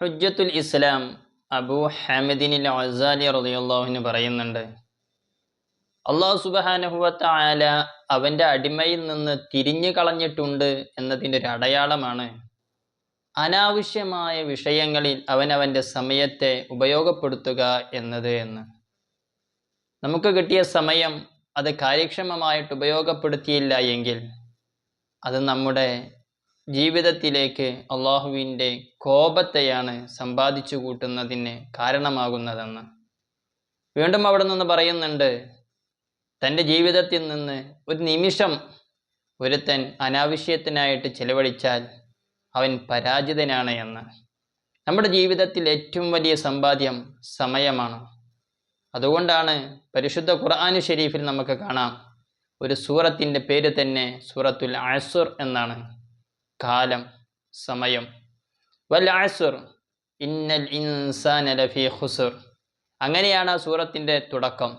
ഹുജ്ജത്തുൽ ഇസ്ലാം അബൂ ഹാമിദിനിൽ അസാലി റളിയല്ലാഹുവിന് പറയുന്നുണ്ട് അള്ളാഹു സുബഹാനഹുവത്ത ആല അവന്റെ അടിമയിൽ നിന്ന് തിരിഞ്ഞു കളഞ്ഞിട്ടുണ്ട് എന്നതിന്റെ ഒരു അടയാളമാണ്. അനാവശ്യമായ വിഷയങ്ങളിൽ അവൻ അവന്റെ സമയത്തെ ഉപയോഗപ്പെടുത്തുക എന്നത് എന്ന്. നമുക്ക് കിട്ടിയ സമയം അത് കാര്യക്ഷമമായിട്ട് ഉപയോഗപ്പെടുത്തിയില്ല എങ്കിൽ അത് നമ്മുടെ ജീവിതത്തിലേക്ക് അള്ളാഹുവിന്റെ കോപത്തെയാണ് സമ്പാദിച്ചു കൂട്ടുന്നതിന് കാരണമാകുന്നതെന്ന്. വീണ്ടും അവിടെ നിന്ന് പറയുന്നുണ്ട് തന്റെ ജീവിതത്തിൽ നിന്ന് ഒരു നിമിഷം ഒരുത്തൻ അനാവശ്യത്തിനായിട്ട് ചെലവഴിച്ചാൽ അവൻ പരാജിതനാണ് എന്ന്. നമ്മുടെ ജീവിതത്തിൽ ഏറ്റവും വലിയ സമ്പാദ്യം സമയമാണ്. അതുകൊണ്ടാണ് പരിശുദ്ധ ഖുർആാനു ഷെരീഫിൽ നമുക്ക് കാണാം ഒരു സൂറത്തിന്റെ പേര് തന്നെ സൂറത്തുൽ അസുർ എന്നാണ്. കാലം സമയം. വൽ ഇന്നൽ ഇൻസാന ലഫി ഖുസുർ. അങ്ങനെയാണ് ആ സൂറത്തിന്റെ തുടക്കം.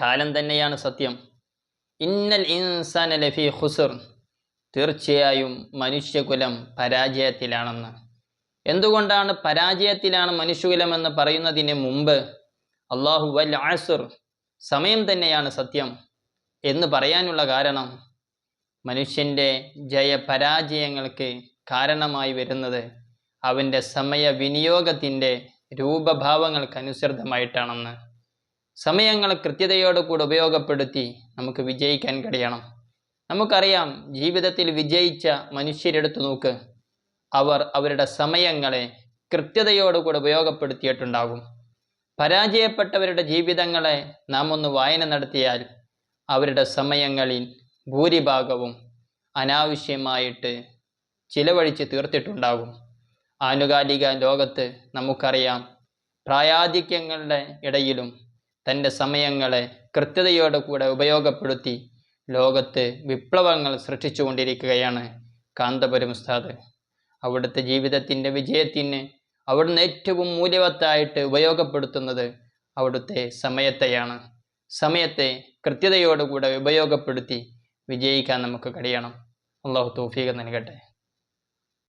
കാലം തന്നെയാണ് സത്യം. ഇന്നൽ ഇൻസാന ലഫി ഖുസുർ. തീർച്ചയായും മനുഷ്യകുലം പരാജയത്തിലാണെന്ന്. എന്തുകൊണ്ടാണ് പരാജയത്തിലാണ് മനുഷ്യകുലം എന്ന് പറയുന്നതിന് മുമ്പ് അള്ളാഹു വൽ സമയം തന്നെയാണ് സത്യം എന്ന് പറയാനുള്ള കാരണം മനുഷ്യന്റെ ജയപരാജയങ്ങൾക്ക് കാരണമായി വരുന്നത് അവന്റെ സമയ വിനിയോഗത്തിന്റെ രൂപഭാവങ്ങൾക്കനുസൃതമായിട്ടാണെന്ന്. സമയങ്ങൾ കൃത്യതയോടുകൂടി ഉപയോഗപ്പെടുത്തി നമുക്ക് വിജയിക്കാൻ കഴിയണം. നമുക്കറിയാം ജീവിതത്തിൽ വിജയിച്ച മനുഷ്യരെടുത്തു നോക്ക്. അവർ അവരുടെ സമയങ്ങളെ കൃത്യതയോടുകൂടി ഉപയോഗപ്പെടുത്തിയിട്ടുണ്ടാകും. പരാജയപ്പെട്ടവരുടെ ജീവിതങ്ങളെ നാം ഒന്ന് വായന നടത്തിയാൽ അവരുടെ സമയങ്ങളിൽ ഭൂരിഭാഗവും അനാവശ്യമായിട്ട് ചിലവഴിച്ച് തീർത്തിട്ടുണ്ടാകും. ആനുകാലിക ലോകത്ത് നമുക്കറിയാം പ്രായാധിക്യങ്ങളുടെ ഇടയിലും തന്റെ സമയങ്ങളെ കൃത്യതയോടെ കൂടെ ഉപയോഗപ്പെടുത്തി ലോകത്ത് വിപ്ലവങ്ങൾ സൃഷ്ടിച്ചുകൊണ്ടിരിക്കുകയാണ് കാന്തപുരം ഉസ്താദ്. അവിടുത്തെ ജീവിതത്തിന്റെ വിജയത്തിന് അവിടുന്ന് ഏറ്റവും മൂല്യവത്തായിട്ട് ഉപയോഗപ്പെടുത്തുന്നത് അവിടുത്തെ സമയത്തെയാണ്. സമയത്തെ കൃത്യതയോടുകൂടെ ഉപയോഗപ്പെടുത്തി വിജയിക്കാൻ നമുക്ക് കഴിയണം. അള്ളാഹു തൗഫീഖ് നൽകട്ടെ.